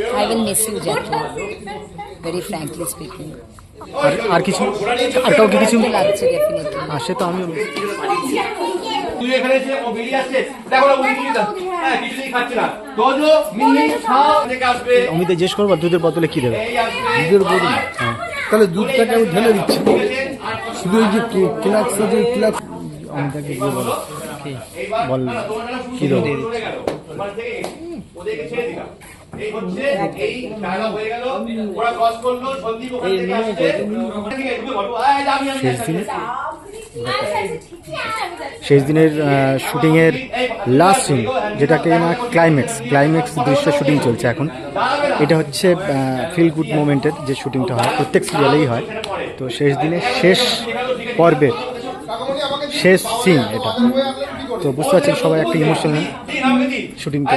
I will miss you, Jackie. Very frankly speaking. আর আর কিছু? আর কাউকে কিছু? লাগছে ডেফিনেটলি আর সে তো আমিও তুই এখানে এসে ও বেরিয়ে আসছে। দেখো না উনি কিছু হ্যাঁ কিছুই খাচ্ছে না। তোজো মিনি খাও থেকে আসবে। অমিতে জিজ্ঞেস করব দুধের বদলে কি দেবে? এই আসবে। দুধের বদলে তাহলে দুধটাকে আমি ঢেলে দিচ্ছি। শুধু এই যে ক্লাক্স যে ক্লাক্স অমিতাকে গিয়ে বলো। বল কি দেবো? ওদেরকে ছেড়ে দিলাম। এই হচ্ছে এই ডায়লগ হয়ে গেল। ওরা ক্রস করল সন্দীপ ওখান থেকে আসছে। ঠিক আছে তুমি বলো আয় আমি আমি শেষ দিনে শেষ দিনের শুটিংয়ের লাস্ট সিন যেটাকে না ক্লাইম্যাক্স ক্লাইম্যাক্স দৃশ্য শুটিং চলছে এখন। এটা হচ্ছে ফিল গুড মোমেন্টের যে শুটিংটা হয়। প্রত্যেক সিরিয়ালেই হয়। তো শেষ দিনে শেষ পর্বের শেষ সিন এটা। তো বুঝতে পারছেন সবাই একটা ইমোশনাল শুটিংটা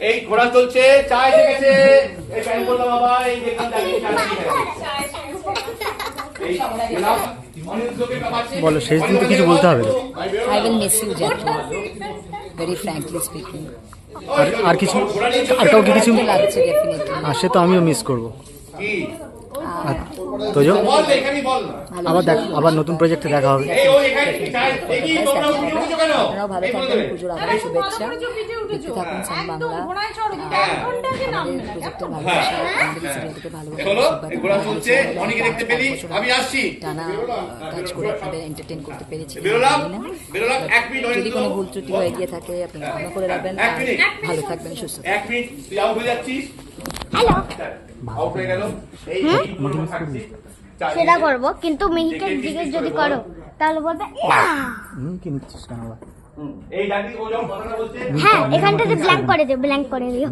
এই ঘোড়া চলছে চা এসে এই প্যান করলাম বাবা এই দেখলাম। বলো শেষ দিন তো কিছু বলতে হবে I will miss you, Jackie. Very frankly speaking. আর আর কিছু আর কাউকে কিছু লাগছে ডেফিনেটলি আর সে তো আমিও মিস করব কি? তোজো। আবার দেখ আবার নতুন প্রজেক্টে দেখা হবে। এই ও এখানে চা- এই কি তোমরা উঠে উঠেছো কেন? আপনারাও ভালো থাকবেন পুজোর শুভেচ্ছা। দেখতে থাকুন সান বাংলা। প্রজেক্টের ভালোবাসা আমাদের ভালোবাসা আমি আসছি। টানা কাজ করে আপনাদের এন্টারটেইন করতে পেরেছি। হয়ে যদি কোনো ভুল ত্রুটি হয়ে গিয়ে থাকে আপনি ক্ষমা করে রাখবেন এক আর মিনিট। ভালো থাকবেন সুস্থ এক মিনিট তুই আউট হয়ে যাচ্ছিস? আউট হয়ে? সেটা। করব কিন্তু মিহিকে জিজ্ঞেস যদি করো তাহলে বলবে হ্যাঁ এখানটাতে ব্ল্যাঙ্ক করে দিও। ব্ল্যাঙ্ক করে দিও।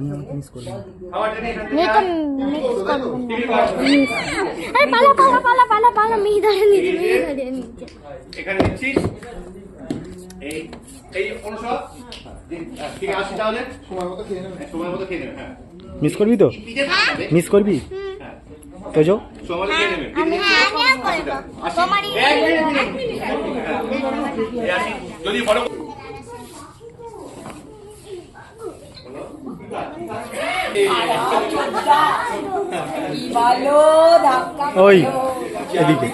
আরে পালা পালা পালা পালা পালা মিহি ধরে মিহি ধরে নিচ্ছে এখানে এই এই অনুসব ঠিক আছে তাহলে সময় মতো খেয়ে নেবে সময় মতো খেয়ে নেবে হ্যাঁ মিস করবি তো মিস করবি তোজো সময় খেয়ে নেবে হ্যাঁ। যদি ওই এদিকে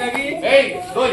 এই দই